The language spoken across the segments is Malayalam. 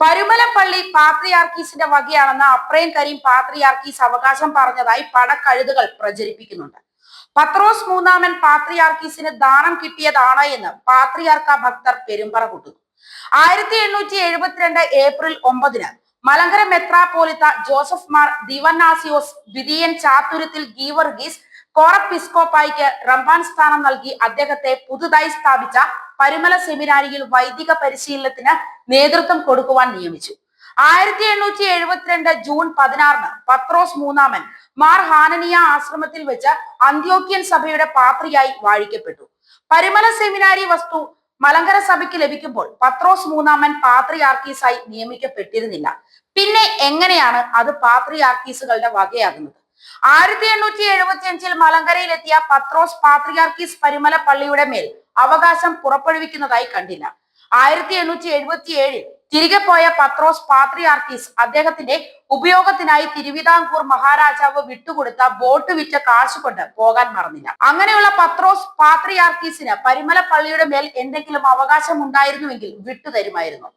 പരുമലപ്പള്ളി പാത്രിയാർക്കീസിന്റെ വകയാണെന്ന് അപ്രയും കരീം പാത്രിയാർക്കീസ് അവകാശം പറഞ്ഞതായി പടക്കഴുതുകൾ പ്രചരിപ്പിക്കുന്നുണ്ട്. പത്രോസ് മൂന്നാമൻ പാത്രിയാർക്കീസിന് ദാനം കിട്ടിയതാണ് എന്ന് പാത്രിയാർക്ക ഭക്തർ പെരുമ്പറ കൂട്ടുന്നു. ആയിരത്തി എണ്ണൂറ്റി എഴുപത്തിരണ്ട് ഏപ്രിൽ ഒമ്പതിന് മലങ്കര മെത്രാപോലിത്ത ജോസഫ് മാർ ദിവന്നാസിയോസ് ദ്വിതീയൻ ചാത്തുരത്തിൽ ഗീവർഗീസ് കോറപ്പിസ്കോപ്പായിക്ക് റംബാൻ സ്ഥാനം നൽകി അദ്ദേഹത്തെ പുതുതായി സ്ഥാപിച്ച പരുമല സെമിനാരിയിൽ വൈദിക പരിശീലനത്തിന് നേതൃത്വം കൊടുക്കുവാൻ നിയമിച്ചു. ആയിരത്തി എണ്ണൂറ്റി എഴുപത്തിരണ്ട് ജൂൺ പതിനാറിന് പത്രോസ് മൂന്നാമൻ മാർ ഹാനനിയ ആശ്രമത്തിൽ വെച്ച് അന്ത്യോക്യൻ സഭയുടെ പാത്രിയായി വാഴിക്കപ്പെട്ടു. പരിമല സെമിനാരി വസ്തു മലങ്കര സഭയ്ക്ക് ലഭിക്കുമ്പോൾ പത്രോസ് മൂന്നാമൻ പാത്രിയാർക്കീസായി നിയമിക്കപ്പെട്ടിരുന്നില്ല. പിന്നെ എങ്ങനെയാണ് അത് പാത്രിയാർക്കീസുകളുടെ വകയാകുന്നത്? ആയിരത്തി എണ്ണൂറ്റി എഴുപത്തി അഞ്ചിൽ മലങ്കരയിലെത്തിയ പത്രോസ് പാത്രിയാർക്കീസ് പരിമല പള്ളിയുടെ മേൽ അവകാശം പുറപ്പെടുവിക്കുന്നതായി കണ്ടില്ല. ആയിരത്തി എണ്ണൂറ്റി എഴുപത്തി ഏഴിൽ തിരികെ പോയ പത്രോസ് പാത്രിയാർക്കീസ് അദ്ദേഹത്തിന്റെ ഉപയോഗത്തിനായി തിരുവിതാംകൂർ മഹാരാജാവ് വിട്ടുകൊടുത്ത ബോട്ട് വിറ്റ കാശ് കൊണ്ട് പോകാൻ മറന്നില്ല. അങ്ങനെയുള്ള പത്രോസ് പാത്രിയാർക്കീസിന് പരിമല പള്ളിയുടെ മേൽ എന്തെങ്കിലും അവകാശം ഉണ്ടായിരുന്നുവെങ്കിൽ വിട്ടുതരുമായിരുന്നു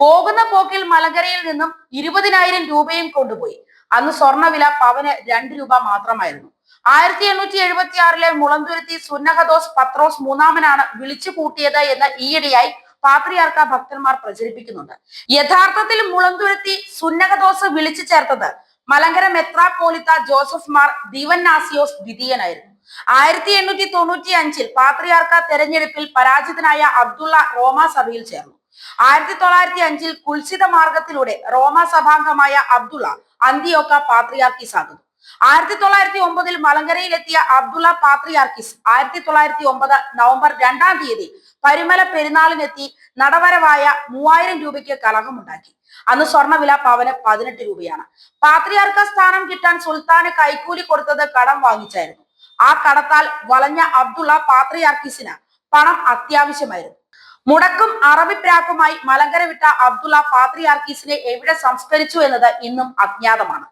പോകുന്ന പോക്കിൽ മലങ്കരയിൽ നിന്നും ഇരുപതിനായിരം രൂപയും കൊണ്ടുപോയി. അന്ന് സ്വർണവില പവന് രണ്ട് രൂപ മാത്രമായിരുന്നു. ആയിരത്തി എണ്ണൂറ്റി എഴുപത്തി ആറിലെ മുളന്തുരുത്തി സുന്നഹദോസ് പത്രോസ് മൂന്നാമനാണ് വിളിച്ചു കൂട്ടിയത് എന്ന് ഈയിടെയായി പാത്രിയാർക്ക ഭക്തന്മാർ പ്രചരിപ്പിക്കുന്നുണ്ട്. യഥാർത്ഥത്തിൽ മുളന്തുരുത്തി സുന്നഹദോസ് വിളിച്ചു ചേർത്തത് മലങ്കര മെത്രാപ്പോലിത്ത ജോസഫ് മാർ ദിവന്നാസിയോസ് ദ്വിതീയനായിരുന്നു. ആയിരത്തി എണ്ണൂറ്റി തൊണ്ണൂറ്റി അഞ്ചിൽ പാത്രിയാർക്ക തെരഞ്ഞെടുപ്പിൽ പരാജിതനായ അബ്ദുള്ള റോമ സഭയിൽ ചേർന്നു. ആയിരത്തി തൊള്ളായിരത്തി അഞ്ചിൽ കുൽസിത മാർഗത്തിലൂടെ റോമ സഭാംഗമായ അബ്ദുള്ള അന്തിയോക്ക പാത്രിയാർക്കി ആകുന്നു ആയിരത്തി തൊള്ളായിരത്തി ഒമ്പതിൽ മലങ്കരയിലെത്തിയ അബ്ദുള്ള പാത്രിയാർക്കിസ് ആയിരത്തി തൊള്ളായിരത്തി ഒമ്പത് നവംബർ രണ്ടാം തീയതി പരിമല പെരുന്നാളിനെത്തി നടവരവായ മൂവായിരം രൂപയ്ക്ക് കലഹമുണ്ടാക്കി. അന്ന് സ്വർണവില പവന് പതിനെട്ട് രൂപയാണ്. പാത്രിയാർക്ക സ്ഥാനം കിട്ടാൻ സുൽത്താന് കൈക്കൂലി കൊടുത്തത് കടം വാങ്ങിച്ചായിരുന്നു. ആ കടത്താൽ വളഞ്ഞ അബ്ദുള്ള പാത്രിയാർക്കിസിന് പണം അത്യാവശ്യമായിരുന്നു. മുടക്കും അറബിപ്രാക്കുമായി മലങ്കര വിട്ട അബ്ദുള്ള പാത്രിയാർക്കീസിനെ എവിടെ സംസ്കരിച്ചു എന്നത് ഇന്നും അജ്ഞാതമാണ്.